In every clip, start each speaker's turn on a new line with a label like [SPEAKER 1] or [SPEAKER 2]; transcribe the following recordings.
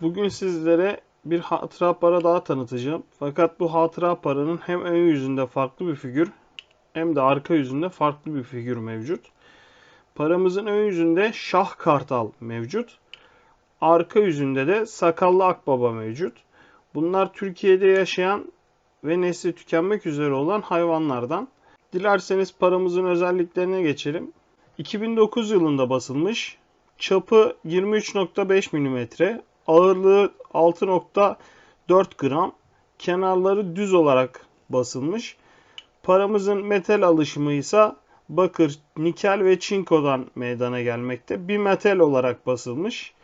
[SPEAKER 1] Bugün sizlere bir hatıra para daha tanıtacağım. Fakat bu hatıra paranın hem ön yüzünde farklı bir figür hem de arka yüzünde farklı bir figür mevcut. Paramızın ön yüzünde Şah Kartal mevcut. Arka yüzünde de Sakallı Akbaba mevcut. Bunlar Türkiye'de yaşayan ve nesli tükenmek üzere olan hayvanlardan. Dilerseniz paramızın özelliklerine geçelim. 2009 yılında basılmış. Çapı 23.5 mm, ağırlığı 6.4 gram, kenarları düz olarak basılmış. Paramızın metal alışımı ise bakır, nikel ve çinkodan meydana gelmekte. Bir metal olarak basılmış.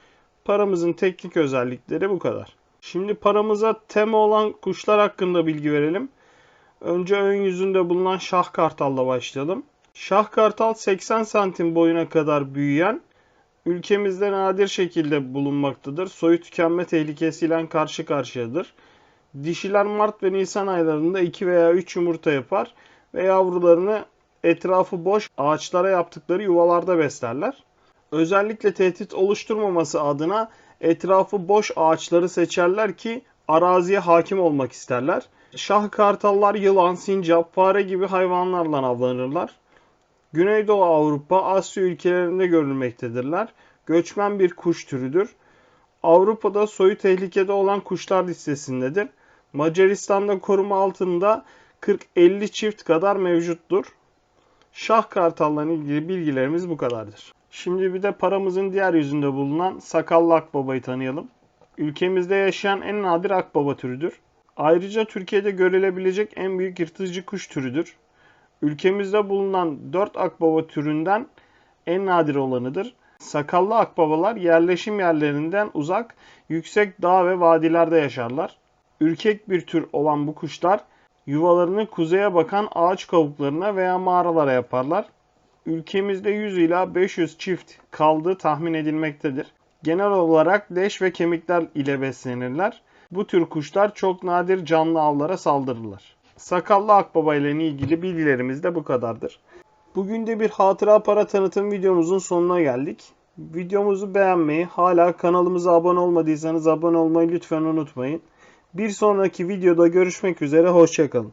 [SPEAKER 1] Paramızın teknik özellikleri bu kadar. Şimdi paramıza tema olan kuşlar hakkında bilgi verelim. Önce ön yüzünde bulunan şah kartalla başlayalım. Şah kartal 80 santim boyuna kadar büyüyen, ülkemizde nadir şekilde bulunmaktadır. Soyu tükenme tehlikesiyle karşı karşıyadır. Dişiler Mart ve Nisan aylarında 2 veya 3 yumurta yapar ve yavrularını etrafı boş ağaçlara yaptıkları yuvalarda beslerler. Özellikle tehdit oluşturmaması adına etrafı boş ağaçları seçerler ki araziye hakim olmak isterler. Şah kartallar yılan, sincap, fare gibi hayvanlarla avlanırlar. Güneydoğu Avrupa, Asya ülkelerinde görülmektedirler. Göçmen bir kuş türüdür. Avrupa'da soyu tehlikede olan kuşlar listesindedir. Macaristan'da koruma altında 40-50 çift kadar mevcuttur. Şah kartallarla ilgili bilgilerimiz bu kadardır. Şimdi bir de paramızın diğer yüzünde bulunan sakallı akbabayı tanıyalım. Ülkemizde yaşayan en nadir akbaba türüdür. Ayrıca Türkiye'de görülebilecek en büyük yırtıcı kuş türüdür. Ülkemizde bulunan 4 akbaba türünden en nadir olanıdır. Sakallı akbabalar yerleşim yerlerinden uzak, yüksek dağ ve vadilerde yaşarlar. Ürkek bir tür olan bu kuşlar yuvalarını kuzeye bakan ağaç kabuklarına veya mağaralara yaparlar. Ülkemizde 100 ila 500 çift kaldığı tahmin edilmektedir. Genel olarak leş ve kemikler ile beslenirler. Bu tür kuşlar çok nadir canlı avlara saldırırlar. Sakallı akbaba ile ilgili bilgilerimiz de bu kadardır. Bugün de bir hatıra para tanıtım videomuzun sonuna geldik. Videomuzu beğenmeyi, hala kanalımıza abone olmadıysanız abone olmayı lütfen unutmayın. Bir sonraki videoda görüşmek üzere, hoşçakalın.